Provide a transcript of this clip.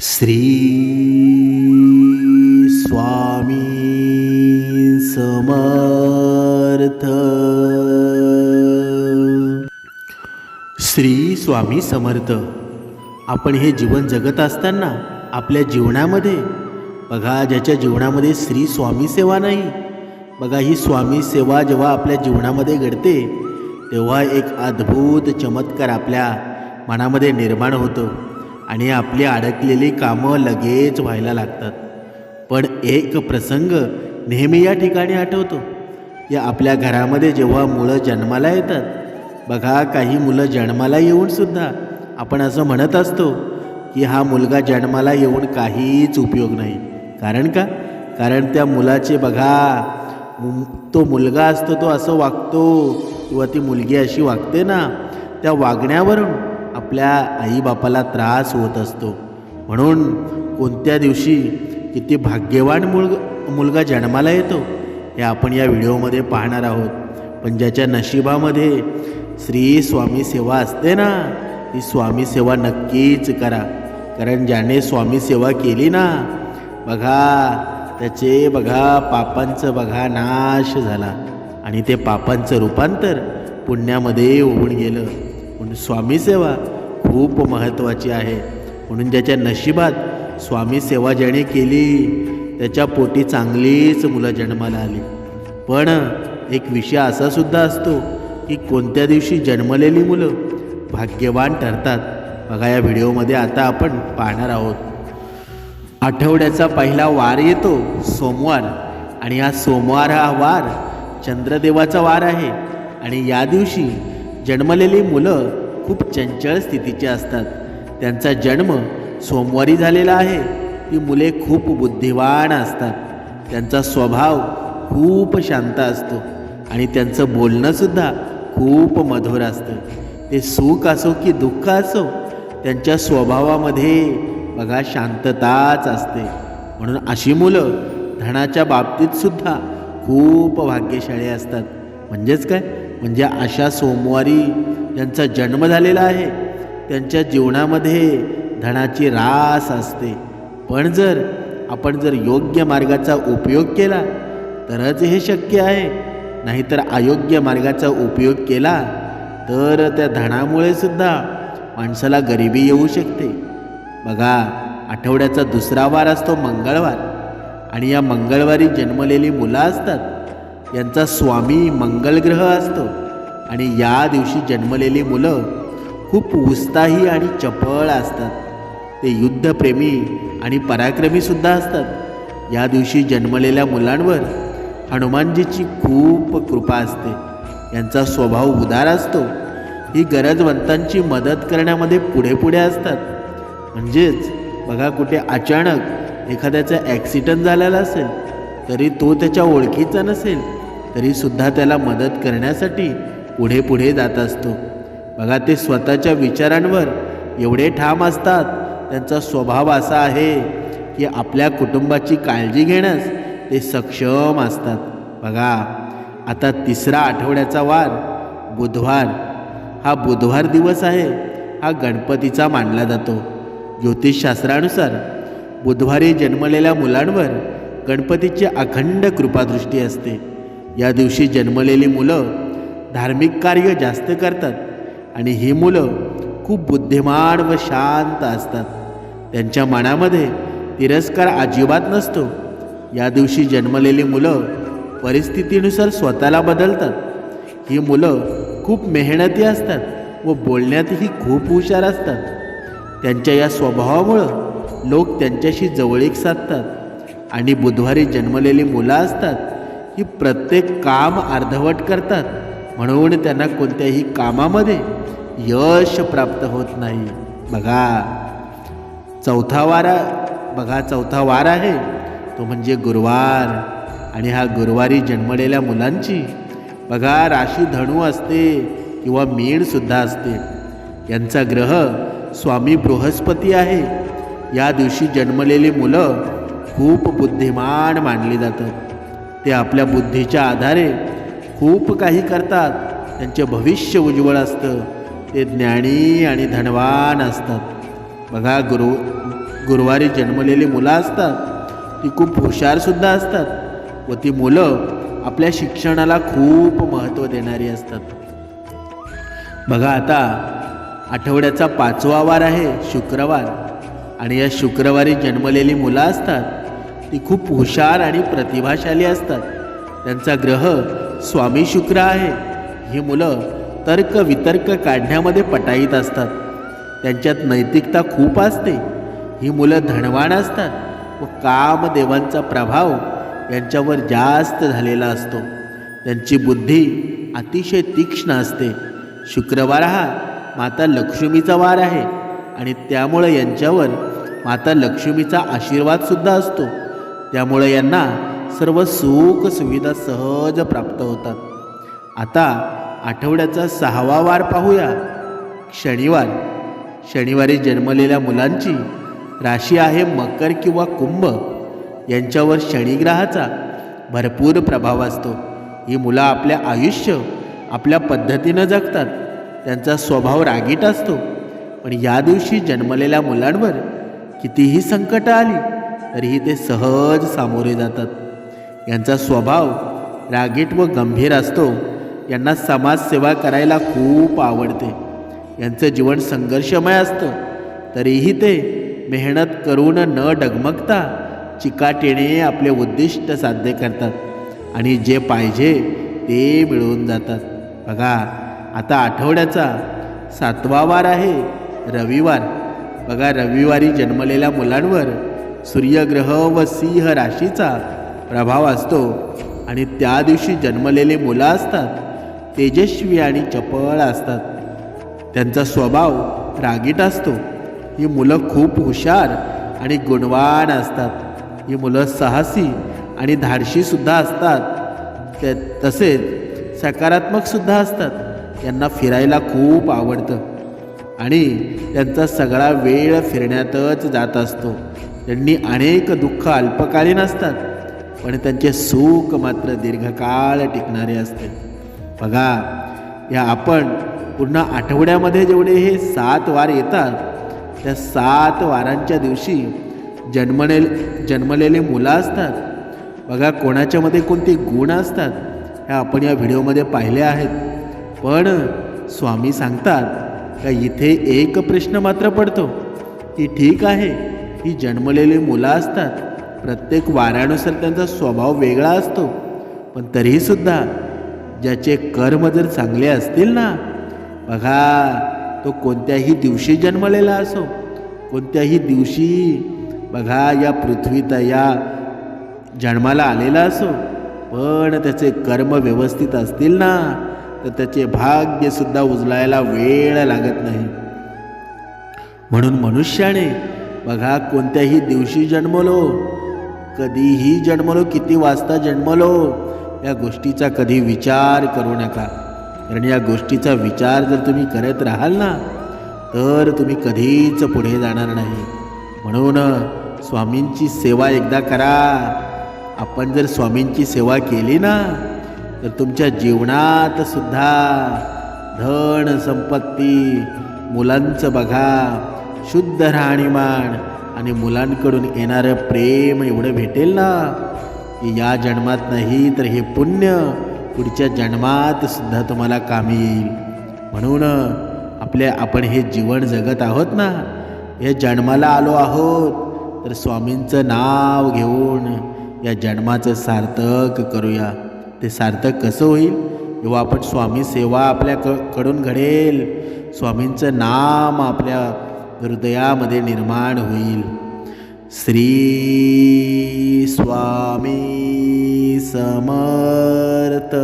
श्री स्वामी समर्थ। श्री स्वामी समर्थ. आपण हे जीवन जगत असताना आपल्या जीवनामध्ये बघा ज्याच्या जीवनामध्ये श्री स्वामी सेवा नाही बघा ही स्वामी सेवा जेव्हा आपल्या जीवनामध्ये घडते तेव्हा एक अद्भुत चमत्कार आपल्या मनामध्ये निर्माण होतो. आणि आपली अडकलेली कामं लगेच व्हायला लागतात. पण एक प्रसंग नेहमी या ठिकाणी आठवतो. या आपल्या घरामध्ये जेव्हा मुलं जन्माला येतात बघा काही मुलं जन्माला येऊनसुद्धा आपण असं म्हणत असतो की हा मुलगा जन्माला येऊन काहीच उपयोग नाही. कारण का? कारण त्या मुलाचे बघा तो मुलगा असतो तो असं वागतो किंवा ती मुलगी अशी वागते ना त्या वागण्यावरून आपल्या आईबापाला त्रास होत असतो. म्हणून कोणत्या दिवशी किती भाग्यवान मुलग मुलगा जन्माला येतो हे आपण या व्हिडिओमध्ये पाहणार आहोत. पण ज्याच्या नशिबामध्ये श्री स्वामी सेवा असते ना ती स्वामी सेवा नक्कीच करा. कारण ज्याने स्वामी सेवा केली ना बघा त्याचे बघा पापांचं बघा नाश झाला. आणि ते पापांचं रूपांतर पुण्यामध्ये होऊन गेलं. म्हणून स्वामी सेवा खूप महत्त्वाची आहे. म्हणून ज्याच्या नशिबात स्वामी सेवा ज्याने केली त्याच्या पोटी चांगलीच मुलं जन्माला आली. पण एक विषय असा सुद्धा असतो की कोणत्या दिवशी जन्मलेली मुलं भाग्यवान ठरतात. बघा या व्हिडिओमध्ये आता आपण पाहणार आहोत. आठवड्याचा पहिला वार येतो सोमवार. आणि हा सोमवार हा वार चंद्रदेवाचा वार आहे. आणि या दिवशी जन्मलेली मुलं खूप चंचल स्थितीचे असतात. त्यांचा जन्म सोमवारी झालेला आहे. ती मुले खूप बुद्धिवान असतात. त्यांचा स्वभाव खूप शांत असतो. आणि त्यांचं बोलणंसुद्धा खूप मधुर असतं. ते सुख असो की दुःख असो त्यांच्या स्वभावामध्ये बघा शांतताच असते. म्हणून अशी मुलं धनाच्या बाबतीतसुद्धा खूप भाग्यशाळी असतात. म्हणजेच काय? म्हणजे अशा सोमवारी यांचा जन्म झालेला आहे. त्यांच्या जीवनामध्ये धनाची रास असते. पण जर आपण जर योग्य मार्गाचा उपयोग केला तरच हे शक्य आहे. नाहीतर अयोग्य मार्गाचा उपयोग केला तर त्या धनामुळे सुद्धा माणसाला गरिबी येऊ शकते. बघा आठवड्याचा दुसरा वार असतो मंगळवार. आणि या मंगळवारी जन्मलेली मुलं असतात. यांचा स्वामी मंगल ग्रह असतो. आणि या दिवशी जन्मलेली मुलं खूप उत्साही आणि चपळ असतात. ते युद्धप्रेमी आणि पराक्रमीसुद्धा असतात. या दिवशी जन्मलेल्या मुलांवर हनुमानजीची खूप कृपा असते. यांचा स्वभाव उदार असतो. ही गरजवंतांची मदत करण्यामध्ये पुढे पुढे असतात. म्हणजेच बघा कुठे अचानक एखाद्याचा ॲक्सिडंट झालेला असेल तरी तो त्याच्या ओळखीचा नसेल तरीसुद्धा त्याला मदत करण्यासाठी पुढे पुढे जात असतो. बघा ते स्वतःच्या विचारांवर एवढे ठाम असतात. त्यांचा स्वभाव असा आहे की आपल्या कुटुंबाची काळजी घेण्यास ते सक्षम असतात. बघा आता तिसरा आठवड्याचा वार बुधवार. हा बुधवार दिवस आहे हा गणपतीचा मानला जातो. ज्योतिषशास्त्रानुसार बुधवारी जन्मलेल्या मुलांवर गणपतीची अखंड कृपादृष्टी असते. या दिवशी जन्मलेली मुलं धार्मिक कार्य जास्त करतात आणि ही मुलं खूप बुद्धिमान व शांत असतात. त्यांच्या मनामध्ये तिरस्कार अजिबात नसतो. या दिवशी जन्मलेली मुलं परिस्थितीनुसार स्वतःला बदलतात. ही मुलं खूप मेहनती असतात व बोलण्यातही खूप हुशार असतात. त्यांच्या या स्वभावामुळं लोक त्यांच्याशी जवळीक साधतात आणि बुधवारी जन्मलेली मुलं असतात ही प्रत्येक काम अर्धवट करतात. म्हणून त्यांना कोणत्याही कामामध्ये यश प्राप्त होत नाही. बघा चौथा वारा बघा चौथा वार आहे. तो म्हणजे गुरुवार. आणि हा गुरुवारी जन्मलेल्या मुलांची बघा राशी धणू असते किंवा मीणसुद्धा असते. यांचा ग्रह स्वामी बृहस्पती आहे. या दिवशी जन्मलेली मुलं खूप बुद्धिमान मानली जातात. ते आपल्या बुद्धीच्या आधारे खूप काही करतात. त्यांचे भविष्य उज्ज्वल असतं. ते ज्ञानी आणि धनवान असतात. बघा गुरु गुरुवारी जन्मलेली मुलं असतात. ती खूप हुशारसुद्धा असतात. व ती मुलं आपल्या शिक्षणाला खूप महत्त्व देणारी असतात. बघा आता आठवड्याचा पाचवा वार आहे शुक्रवार. आणि या शुक्रवारी जन्मलेली मुलं असतात. ती खूप हुशार आणि प्रतिभाशाली असतात. त्यांचा ग्रह स्वामी शुक्र आहे. ही मुलं तर्क वितर्क काढण्यामध्ये पटाईत असतात. त्यांच्यात नैतिकता खूप असते. ही मुलं धनवान असतात व कामदेवांचा प्रभाव यांच्यावर जास्त झालेला असतो. त्यांची बुद्धी अतिशय तीक्ष्ण असते. शुक्रवार हा माता लक्ष्मीचा वार आहे आणि त्यामुळं यांच्यावर माता लक्ष्मीचा आशीर्वादसुद्धा असतो. त्यामुळे यांना सर्व सुख सुविधा सहज प्राप्त होतात. आता आठवड्याचा सहावा वार पाहूया. शनिवार. शनिवारी जन्मलेल्या मुलांची राशी आहे मकर किंवा कुंभ. यांच्यावर शनिग्रहाचा भरपूर प्रभाव असतो. ही मुलं आपल्या आयुष्य आपल्या पद्धतीनं जगतात. त्यांचा स्वभाव रागीट असतो. पण या दिवशी जन्मलेल्या मुलांवर कितीही संकटं आली तरीही ते सहज सामोरे जातात. यांचा स्वभाव रागीट व गंभीर असतो. यांना समाजसेवा करायला खूप आवडते. यांचं जीवन संघर्षमय असतं. तरीही ते मेहनत करून न डगमगता चिकाटीने आपले उद्दिष्ट साध्य करतात आणि जे पाहिजे ते मिळवून जातात. बघा आता आठवड्याचा सातवा वार आहे रविवार. बघा रविवारी जन्मलेल्या मुलांवर सूर्यग्रह व सिंह राशीचा प्रभाव असतो आणि त्या दिवशी जन्मलेले मुलं असतात तेजस्वी आणि चपळ असतात. त्यांचा स्वभाव रागीट असतो. ही मुलं खूप हुशार आणि गुणवान असतात. ही मुलं साहसी आणि धाडशीसुद्धा असतात. ते तसेच सकारात्मकसुद्धा असतात. यांना फिरायला खूप आवडतं. आणि त्यांचा सगळा वेळ फिरण्यातच जात असतो. त्यांनी अनेक दुःख अल्पकालीन असतात. पण त्यांचे सुख मात्र दीर्घकाळ टिकणारे असते. बघा या आपण पूर्ण आठवड्यामध्ये जेवढे हे सात वार येतात त्या सात वारांच्या दिवशी जन्मले जन्मलेले मुलं असतात. बघा कोणाच्यामध्ये कोणते गुण असतात ह्या आपण या व्हिडिओमध्ये पाहिले आहेत. पण स्वामी सांगतात का इथे एक प्रश्न मात्र पडतो की ठीक आहे ही जन्मलेली मुलं असतात प्रत्येक वाऱ्यानुसार त्यांचा स्वभाव वेगळा असतो. पण तरीहीसुद्धा ज्याचे कर्म जर चांगले असतील ना बघा तो कोणत्याही दिवशी जन्मलेला असो कोणत्याही दिवशी बघा या पृथ्वीत या जन्माला आलेला असो पण त्याचे कर्म व्यवस्थित असतील ना तर त्याचे भाग्यसुद्धा उजलायला वेळ लागत नाही. म्हणून मनुष्याने बघा कोणत्याही दिवशी जन्मलो कधीही जन्मलो किती वाजता जन्मलो या गोष्टीचा कधी विचार करू नका. कारण या गोष्टीचा विचार जर तुम्ही करत राहाल ना तर तुम्ही कधीच पुढे जाणार नाही. म्हणून स्वामींची सेवा एकदा करा. आपण जर स्वामींची सेवा केली ना तर तुमच्या जीवनात सुद्धा धन संपत्ती मुलांचं बघा शुद्ध राहणीमान आणि मुलांकडून येणारं प्रेम एवढं भेटेल ना की या जन्मात नाही तर हे पुण्य पुढच्या जन्मात सुद्धा तुम्हाला कामी येईल. म्हणून आपल्या आपण हे जीवन जगत आहोत ना या जन्माला आलो आहोत तर स्वामींचं नाव घेऊन या जन्माचं सार्थक करूया. ते सार्थक कसं होईल? जेव्हा आपण स्वामी सेवा आपल्या क कडून घडेल. स्वामींचं नाम आपल्या हृदयामध्ये निर्माण होईल. श्री स्वामी समर्थ.